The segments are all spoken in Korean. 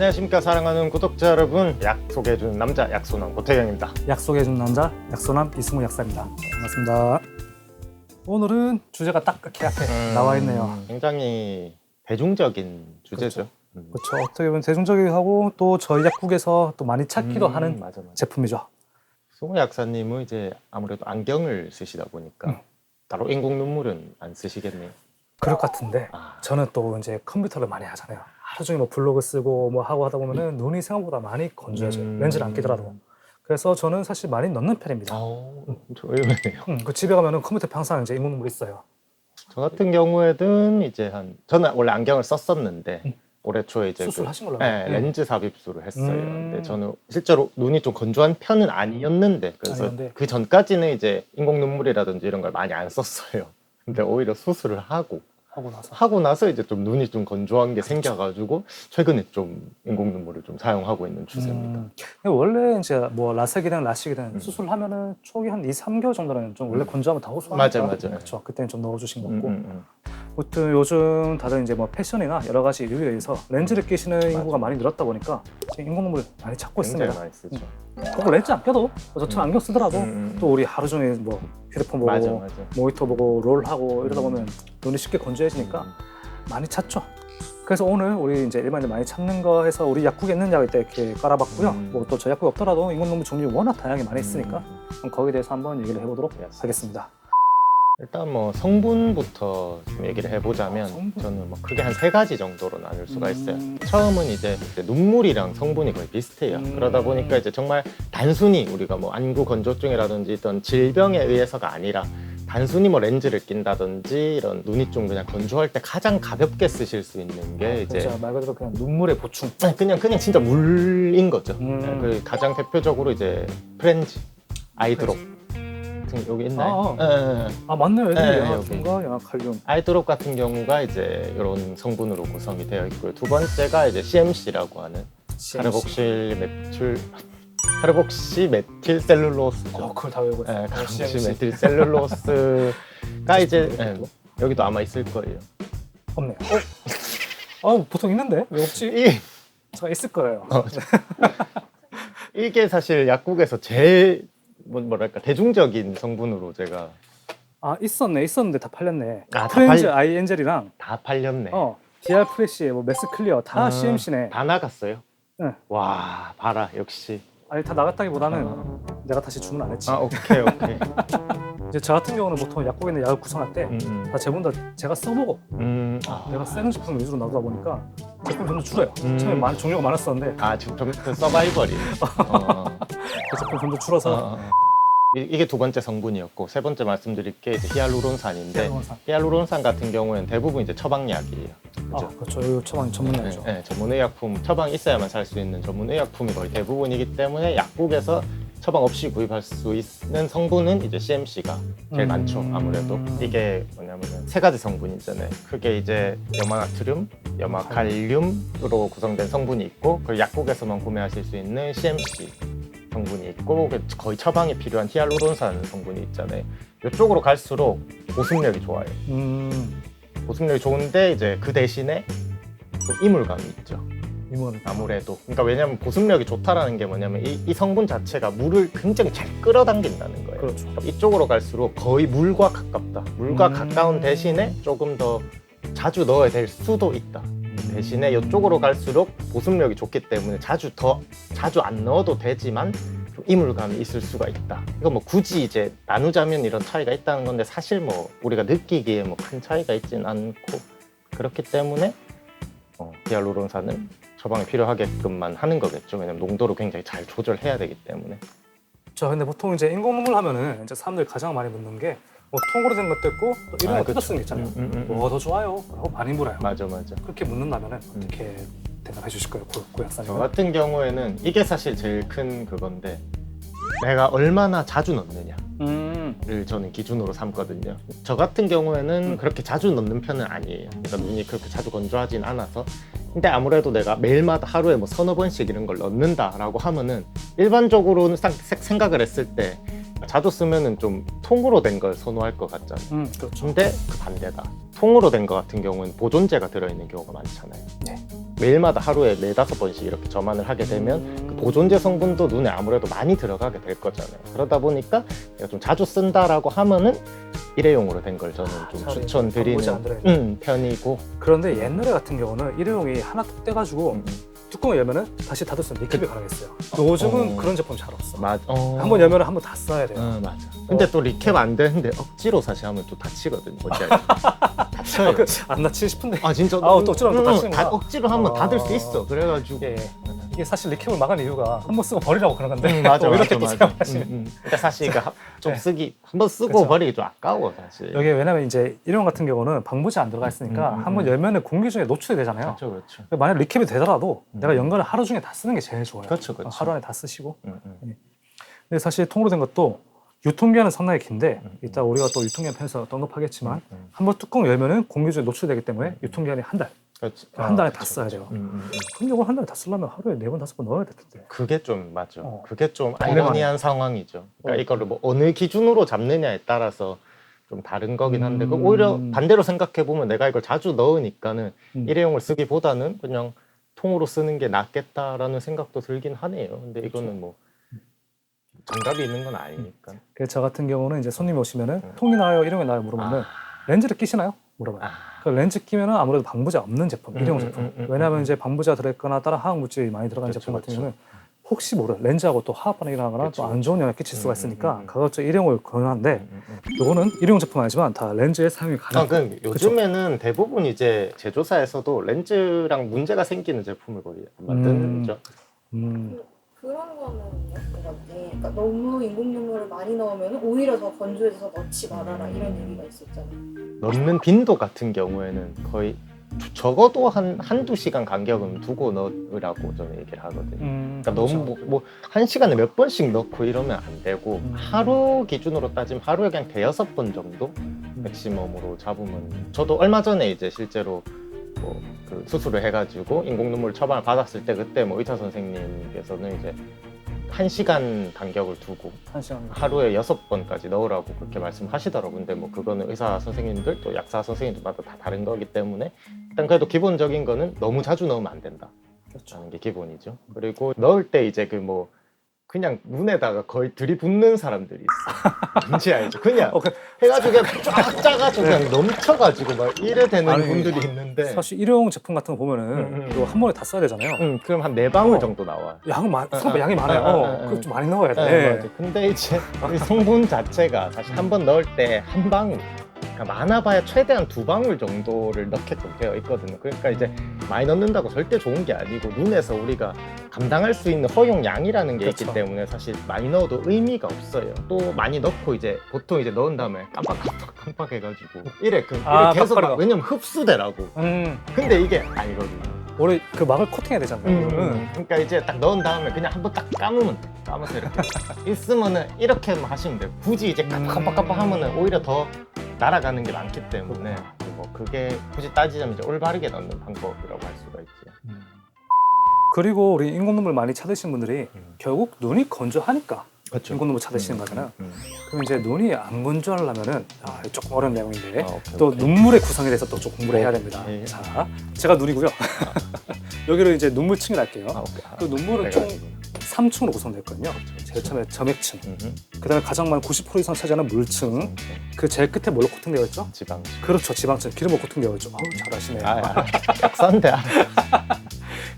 안녕하십니까 사랑하는 구독자 여러분 약속해주는 남자 약손왕 고태경입니다 약속해준 남자 약소남 이승우 약사입니다. 반갑습니다. 오늘은 주제가 딱 이렇게 앞에 음, 나와 있네요. 굉장히 대중적인 주제죠 음. 그렇죠. 어떻게 보면 대중적이고 또 저희 약국에서 또 많이 찾기도 음, 하는 맞아 맞아 제품이죠. 승우 약사님은 이제 아무래도 안경을 쓰시다 보니까 음. 따로 인공 눈물은 안 쓰시겠네요 그럴 것 같은데 아, 저는 또 이제 컴퓨터를 많이 하잖아요. 하루 종일 뭐 블로그 쓰고 뭐 하고 하다 보면은 눈이 생각보다 많이 건조해져요. 음. 렌즈를 안 끼더라도. 그래서 저는 사실 많이 넣는 편입니다. 어, 저 의외네요 음, 그 집에 가면은 컴퓨터에 항상 이제 인공 눈물이 있어요. 저 같은 경우에는 이제 한 저는 원래 안경을 썼었는데 음. 올해 초에 이제 그- 수술하신 걸로 네, 있어요. 렌즈 삽입술을 했어요. 음. 근데 저는 실제로 눈이 좀 건조한 편은 아니었는데 그래서 아니었는데. 그 전까지는 이제 인공 눈물이라든지 이런 걸 많이 안 썼어요. 근데 오히려 수술을 하고 하고 나서 하고 나서 이제 좀 눈이 좀 건조한 게 생겨가지고 최근에 좀 인공 눈물을 좀 사용하고 있는 추세입니다. 음, 근데 원래 이제 뭐 라섹이든 라식이든 음. 수술을 하면은 초기 한 2, 3개월 정도는 좀 원래 음. 건조하면 다 호소하니까 맞아, 맞아. 그렇죠. 그때는 좀 넣어주신 음, 거고 음, 음. 아 무튼 요즘 다들 이제 뭐 패션이나 여러 가지 이유에 의해서 렌즈를 끼시는 인구가 많이 늘었다 보니까 인공눈물 많이 찾고 굉장히 있습니다. 많이 쓰죠. 꼭 렌즈 안 껴도 뭐 저처럼 음. 안경 쓰더라도 음, 음. 또 우리 하루 종일 뭐 휴대폰 보고 맞아 맞아. 모니터 보고 롤 하고 이러다 음. 보면 눈이 쉽게 건조해지니까 음. 많이 찾죠. 그래서 오늘 우리 이제 일반인들 많이 찾는 거 해서 우리 약국에 있는 약을 때 이렇게 깔아봤고요. 음. 뭐또 저 약국에 없더라도 인공눈물 종류 워낙 다양하게 많이 있으니까 음. 거기에 대해서 한번 얘기를 해보도록. 하겠습니다. 일단 뭐 성분부터 좀 얘기를 해보자면 성분? 저는 뭐 크게 한 세 가지 정도로 나눌 수가 음. 있어요. 처음은 이제 눈물이랑 성분이 거의 비슷해요. 음. 그러다 보니까 이제 정말 단순히 우리가 뭐 안구 건조증이라든지 어떤 질병에 의해서가 아니라 단순히 뭐 렌즈를 낀다든지 이런 눈이 좀 그냥 건조할 때 가장 가볍게 쓰실 수 있는 게 이제 그렇죠. 말 그대로 그냥 눈물의 보충. 아니, 그냥 그냥 진짜 물인 거죠. 음. 네, 그 가장 대표적으로 이제 프렌즈, 아이드롭 같은 여기 있나요? 아, 예, 예, 예. 아 맞네요. 애들이 네, 양화탄과 양화칼륨. 아이드롭 같은 경우가 이제 이런 성분으로 구성이 되어 있고요. 두 번째가 이제 CMC라고 하는 카르복실 메틸 카르복시 메틸 셀룰로스죠. 어 그걸 다 외우고 있어요. 예, 어, 카르복시 CMC. 메틸 셀룰로스가 이제 예, 여기도 아마 있을 거예요. 없네요. 어? 어 보통 있는데 왜 없지? 이 제가 있을 거예요. 어, 이게 사실 약국에서 제일 뭐- 뭐랄까 대중적인 성분으로 제가 아 있었네 있었는데 다 팔렸네. 아, 다 프렌즈 팔- 아이 엔젤이랑 다 팔렸네. 어 DR 프레시, 뭐 매스 클리어 다 아, CMC네. 다 나갔어요. 네. 와 봐라 역시. 아니 다 나갔다기보다는 아, 내가 다시 주문 안 했지. 아 오케이 오케이. 이제 저 같은 경우는 보통 약국에 있는 약을 구성할 때 다 음, 음. 다 제가 써보고 음, 아, 내가 쓰는 제품 위주로 나오다 보니까 제품 점점 줄어요. 음. 처음에 많은 종류가 많았었는데 아 지금 좀 그 서바이벌이. 어, 그 제품 점점 어, 줄어서 어. 이- 이게 두 번째 성분이었고 세 번째 말씀드릴 게 이제 히알루론산인데 항상 히알루론산 같은 경우에는 대부분 이제 처방약이에요. 아 그죠? 그렇죠. 이거 처방 전문약이죠. 네, 네, 전문의약품 처방이 있어야만 살 수 있는 전문의약품이 거의 대부분이기 때문에 약국에서 처방 없이 구입할 수 있는 성분은 이제 CMC가 제일 음. 많죠. 아무래도 이게 뭐냐면 세 가지 성분이 있잖아요. 크게 이제 염화나트륨, 염화칼륨으로 구성된 성분이 있고 그 약국에서만 구매하실 수 있는 CMC 성분이 있고 그 거의 처방이 필요한 히알루론산 성분이 있잖아요. 이쪽으로 갈수록 보습력이 좋아요. 음 보습력이 좋은데 이제 그 대신에 좀 이물감이 있죠. 이건 아무래도 그러니까 왜냐하면 보습력이 좋다라는 게 뭐냐면 이, 이 성분 자체가 물을 굉장히 잘 끌어당긴다는 거예요. 그렇죠. 그럼 이쪽으로 갈수록 거의 물과 가깝다. 물과 음. 가까운 대신에 조금 더 자주 넣어야 될 수도 있다. 대신에 이쪽으로 갈수록 보습력이 좋기 때문에 자주 더 자주 안 넣어도 되지만 좀 이물감이 있을 수가 있다. 이거 뭐 굳이 이제 나누자면 이런 차이가 있다는 건데 사실 뭐 우리가 느끼기에 뭐 큰 차이가 있진 않고 그렇기 때문에 어, 히알루론산은 처방이 필요하게끔만 하는 거겠죠. 왜냐면 농도를 굉장히 잘 조절해야 되기 때문에. 자 근데 보통 이제 인공눈물 하면은 이제 사람들이 가장 많이 묻는 게 뭐 통으로 된 것도 있고 또 이런 아, 거 그쵸. 뜯어 쓰는 게 있잖아요. 음, 음, 음, 음. 더 좋아요? 라고 많이 물어요. 맞아 맞아. 그렇게 묻는다면은 음. 어떻게 대답해 주실 거예요, 고, 고 약사님? 저 같은 경우에는 이게 사실 제일 큰 그건데 내가 얼마나 자주 넣느냐. 음, 를 저는 기준으로 삼거든요. 저 같은 경우에는 음. 그렇게 자주 넣는 편은 아니에요. 그러니까 눈이 그렇게 자주 건조하진 않아서. 근데 아무래도 내가 매일마다 하루에 뭐 서너 번씩 이런 걸 넣는다라고 하면은 일반적으로는 상- 세- 생각을 했을 때 자주 쓰면은 좀 통으로 된 걸 선호할 것 같잖아요. 음, 그렇죠. 근데 그 반대다. 통으로 된거 같은 경우는 보존제가 들어있는 경우가 많잖아요. 네. 매일마다 하루에 네다섯 번씩 이렇게 점안을 하게 되면 그 보존제 성분도 눈에 아무래도 많이 들어가게 될 거잖아요. 그러다 보니까 내가 좀 자주 쓴다라고 하면은 일회용으로 된 걸 저는 좀 차라리 추천드리는 방부제 안 들어있는. 음, 편이고 그런데 옛날에 같은 경우는 일회용이 하나 뚝 떼가지고 음, 뚜껑을 열면은 다시 닫을 수 있는 리캡이 가능했어요. 요즘은 어. 그런 제품 잘 없어. 맞. 어. 한번 열면 한번 다 써야 돼요. 어, 맞아. 근데 또 리캡 안 되는데 억지로 사실 하면 또 다치거든요. 뭔지 알죠? 다쳐요. 아, 그, 안 다치고 싶은데. 아 진짜 아우, 또 억지로 하면 또 응, 다치는구나. 다- 억지로 하면 아. 닫을 수 있어. 그래가지고 예. 이게 사실 리캡을 막은 이유가 한 번 쓰고 버리라고 그런 건데 응, 맞아 또 맞아 이렇게 또 맞아. 사용하시는 응, 응. 그러니까 사실 이거 하- 좀 네. 쓰기 한번 쓰고 그쵸. 버리기 좀 아까워 사실. 여기 왜냐면 이제 일회용 같은 경우는 방부제 안 들어가 있으니까 음, 음, 한번 음. 열면은 공기 중에 노출이 되잖아요. 그렇죠 그렇죠. 만약 리캡이 되더라도 음. 내가 연간을 하루 중에 다 쓰는 게 제일 좋아요. 그렇죠, 그렇죠. 하루 안에 다 쓰시고. 응, 응. 근데 사실 통으로 된 것도 유통기한은 상당히 긴데 음, 이따 우리가 또 유통기한 편에서 또 언급하겠지만 응. 한번 뚜껑 열면은 공기 중에 노출되기 때문에 유통기한이 한 달. 그렇지. 한 달에 다 그렇죠, 써야 그렇죠. 응, 응. 근데 이걸 한 달에 다 쓰려면 하루에 네 번 다섯 번 넣어야 될 텐데. 그게 좀 맞죠. 어. 그게 좀. 아이러니한 상황이죠. 그러니까 어. 이거를 뭐 어느 기준으로 잡느냐에 따라서 좀 다른 거긴 한데 그 음. 오히려 반대로 생각해 보면 내가 이걸 자주 넣으니까는 음. 일회용을 쓰기보다는 그냥 통으로 쓰는 게 낫겠다라는 생각도 들긴 하네요. 근데 이거는 뭐 정답이 있는 건 아니니까. 그래서 저 같은 경우는 이제 손님이 오시면은 음. 통이 나요, 일회용이 나요 물으면은 아. 렌즈를 끼시나요? 물어봐요. 아. 그 렌즈 끼면은 아무래도 방부제 없는 제품, 음, 일회용 음, 제품. 음, 음, 왜냐하면 음. 이제 방부제가 들어있거나 다른 화학 물질이 많이 들어간 그렇죠, 제품 같은 그렇죠. 경우는 혹시 모르 렌즈하고 또 화학 반응이 나거나 또 안 좋은 영향을 끼칠 수가 음, 있으니까 음, 음. 가급적 일회용을 권하는데 음, 음. 요거는 일회용 제품 아니지만 다 렌즈에 사용이 아, 가능. 그 요즘에는 대부분 이제 제조사에서도 렌즈랑 문제가 생기는 제품을 거의 만드는 음. 거죠. 음, 그런 거는 그러니까 너무 인공 눈물을 많이 넣으면 오히려 더 건조해져서 넣지 말아라 이런 얘기가 있었잖아요. 넣는 빈도 같은 경우에는 거의 적어도 한 한두 시간 간격은 두고 넣으라고 저는 얘기를 하거든요. 음, 그러니까 너무 뭐, 뭐, 한 시간에 몇 번씩 넣고 이러면 안 되고 음. 하루 기준으로 따지면 하루에 그냥 대여섯 번 정도 맥시멈으로 잡으면 저도 얼마 전에 이제 실제로 뭐 그 수술을 해가지고 인공 눈물 처방을 받았을 때 그때 뭐 의사 선생님께서는 이제 한 시간 간격을 두고 한 시간. 하루에 여섯 번까지 넣으라고 그렇게 말씀하시더라고요. 근데 뭐 그거는 의사 선생님들 또 약사 선생님들마다 다 다른 거기 때문에 일단 그래도 기본적인 거는 너무 자주 넣으면 안 된다. 그렇죠. 라는 게 기본이죠. 그리고 넣을 때 이제 그 뭐 그냥 눈에다가 거의 들이붓는 사람들이 있어. 뭔지 알죠? 그냥 어, 그- 해가지고 그냥 쫙 짜가지고 그냥 넘쳐가지고 막 이래 되는 아니, 분들이 있는데. 사실 일회용 제품 같은 거 보면은 음, 음. 이거 한 번에 다 써야 되잖아요. 응, 그럼 한 네 방울 어. 정도 나와. 양 많, 어, 생각보다 어. 양이 많아요. 어, 어, 어, 어. 그거 좀 많이 넣어야 돼. 네, 맞아. 근데 이제 이 성분 자체가 사실 한 번 넣을 때 한 방울, 그러니까 많아봐야 최대한 두 방울 정도를 넣게끔 되어 있거든요. 그러니까 이제 많이 넣는다고 절대 좋은 게 아니고 눈에서 우리가 감당할 수 있는 허용 양이라는 게 있기 그렇죠. 때문에 사실 많이 넣어도 의미가 없어요. 또 많이 넣고 이제 보통 이제 넣은 다음에 깜빡깜빡 깜빡해가지고 이래 그 이래 아, 계속 막. 왜냐면 흡수되라고. 음, 근데 이게 아니거든요. 우리 그 막을 코팅해야 되잖아요. 음. 그러니까 이제 딱 넣은 다음에 그냥 한번 딱 감으면 돼. 감아서 이렇게 있으면은 이렇게만 하시면 돼요. 굳이 이제 깜빡깜빡 하면은 오히려 더 날아가는 게 많기 때문에 뭐 그게 굳이 따지자면 이제 올바르게 넣는 방법이라고 할 수가 있죠. 그리고 우리 인공 눈물 많이 찾으시는 분들이 음. 결국 눈이 건조하니까 그렇죠. 인공 눈물 찾으시는 거잖아요. 음. 그럼 이제 눈이 안 건조하려면은 아, 이거 조금 어려운 내용인데 아, 오케이, 또 오케이. 눈물의 구성에 대해서 또 좀 공부를 어, 해야 됩니다. 예. 자, 제가 눈이고요. 여기를 이제 눈물층이 할게요. 아, 오케이. 아, 그 눈물은 내가 총 지금. 3층으로 구성됐거든요. 제일 처음에 점액층, 음흠. 그 다음에 가장 많은 90% 이상 차지하는 물층, 오케이. 그 제일 끝에 뭘로 코팅되어 있죠? 지방. 그렇죠, 지방층, 기름으로 코팅되어 있죠. 어우, 잘하시네 요. 아, 아. 아,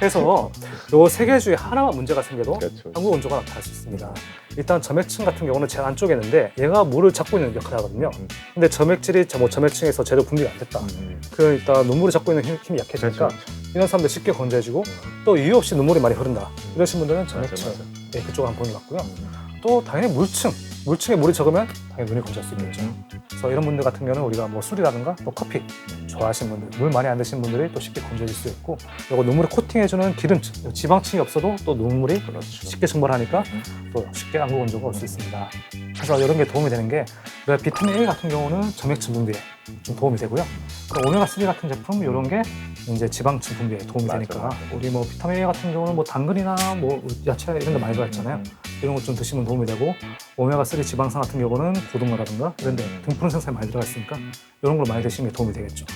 그래서 요 세 개 중에 하나만 문제가 생겨도 그렇죠. 한국 온도가 나타날 수 있습니다. 일단 점액층 같은 경우는 제일 안쪽에 있는데 얘가 물을 잡고 있는 역할을 하거든요. 음. 근데 점액질이 저- 뭐 점액층에서 제대로 분비가 안 됐다. 음. 그 일단 눈물을 잡고 있는 힘, 힘이 그렇죠. 약해지니까 이런 사람들 쉽게 건조해지고 음. 또 이유 없이 눈물이 많이 흐른다. 이러신 분들은 맞아, 점액층 맞아. 예, 그쪽 한 본이 맞고요. 음. 또 당연히 물층, 물층에 물이 적으면 당연히 눈이 건조할 수 있겠죠. 음. 그래서 이런 분들 같은 경우는 우리가 뭐 술이라든가 또 커피 좋아하시는 분들, 물 많이 안 드시는 분들이 또 쉽게 건조해질 수 있고 이거 눈물을 코팅해주는 기름층, 지방층이 없어도 또 눈물이 그렇죠. 쉽게 증발하니까 또 쉽게 안구 건조가 올 수 있습니다. 그래서 이런 게 도움이 되는 게 우리가 비타민 A 같은 경우는 점액층 분비에 좀 도움이 되고요. 그 오메가 3 같은 제품 이런 게 이제 지방층 분비에 도움이 맞아, 되니까 맞아. 우리 뭐 비타민 A 같은 경우는 뭐 당근이나 뭐 야채 이런 데 많이 들어 있잖아요. 음. 이런 것 좀 드시면 도움이 되고 오메가 3 지방산 같은 경우는 고등어라든가 이런 데 음. 등푸른 생선에 많이 들어가 있으니까 이런 걸 많이 드시는 게 도움이 되겠죠.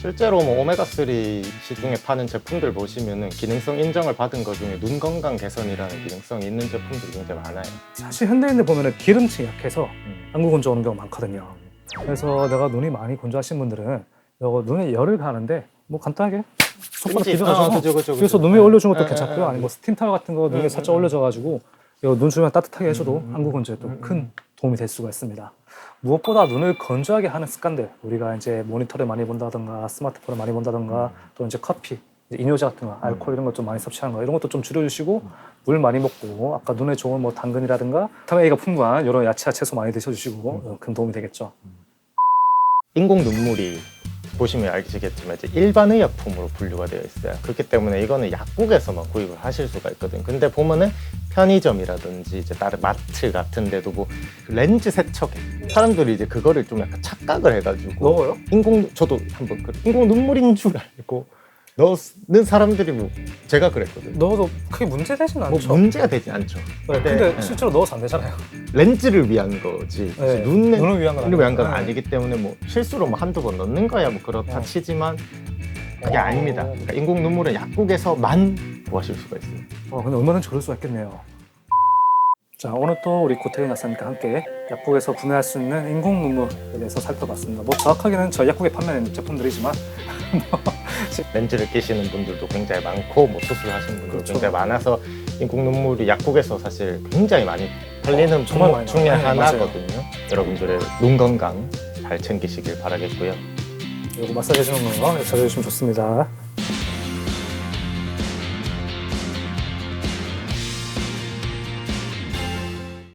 실제로 뭐 오메가3 시중에 파는 제품들 보시면은 기능성 인정을 받은 것 중에 눈 건강 개선이라는 기능성이 있는 제품들이 굉장히 많아요. 사실 현대인들 보면은 기름층이 약해서 음. 안구 건조 오는 경우가 많거든요. 그래서 내가 눈이 많이 건조하신 분들은 이거 눈에 열을 가는데 뭐 간단하게 손가락? 비벼가지고 어, 그래서 그죠. 눈 위에 올려주는 것도 예, 괜찮고요. 예, 예. 아니 뭐 스팀 타워 같은 거 눈에 음, 살짝 음, 올려줘가지고 이거 눈 주변 따뜻하게 해줘도 음, 음, 안구 건조에 또 음, 큰 음. 도움이 될 수가 있습니다. 무엇보다 눈을 건조하게 하는 습관들 우리가 이제 모니터를 많이 본다던가 스마트폰을 많이 본다던가 또 이제 커피 이제 이뇨제 같은 거 알코올 이런 것 좀 많이 섭취하는 거 이런 것도 좀 줄여주시고 물 많이 먹고 아까 눈에 좋은 뭐 당근이라든가 A가 풍부한 이런 야채와 채소 많이 드셔주시고 어, 큰 도움이 되겠죠. 인공 눈물이 보시면 알시겠지만 이제 일반 의약품으로 분류가 되어 있어요. 그렇기 때문에 이거는 약국에서만 구입을 하실 수가 있거든요. 근데 보면은 편의점이라든지 이제 다른 마트 같은 데도 뭐 렌즈 세척에 사람들이 이제 그거를 좀 약간 착각을 해가지고 넣어요? 인공 저도 한번 그 인공 눈물인 줄 알고 넣는 사람들이 뭐 제가 그랬거든요. 넣어도 크게 문제 되진 뭐 않죠. 문제가 되지 않죠. 네, 근데 네. 실제로 넣어서 안 되잖아요. 렌즈를 위한 거지. 네, 눈에 눈을 위한 건 눈을 위한 건 아니에요. 아니기 때문에 뭐 실수로 뭐 한두 번 넣는 거야 뭐 그렇다 어. 치지만 그게 어. 아닙니다. 그러니까 인공 눈물은 약국에서만 구하실 수가 있어요. 어, 근데 얼마든지 그럴 수가 있겠네요. 자, 오늘 또 우리 고태인 약사님과 함께 약국에서 구매할 수 있는 인공 눈물에 대해서 살펴봤습니다. 뭐 정확하게는 저희 약국에 판매하는 제품들이지만 렌즈를 끼시는 분들도 굉장히 많고 뭐 수술하시는 분들도 그렇죠. 굉장히 많아서 인공 눈물이 약국에서 사실 굉장히 많이 팔리는 어, 정말 품목 많이 중에 나와요. 네, 하나거든요. 여러분들의 눈 건강 잘 챙기시길 바라겠고요. 그리고 마사지 해주는 거 찾아주시면 좋습니다.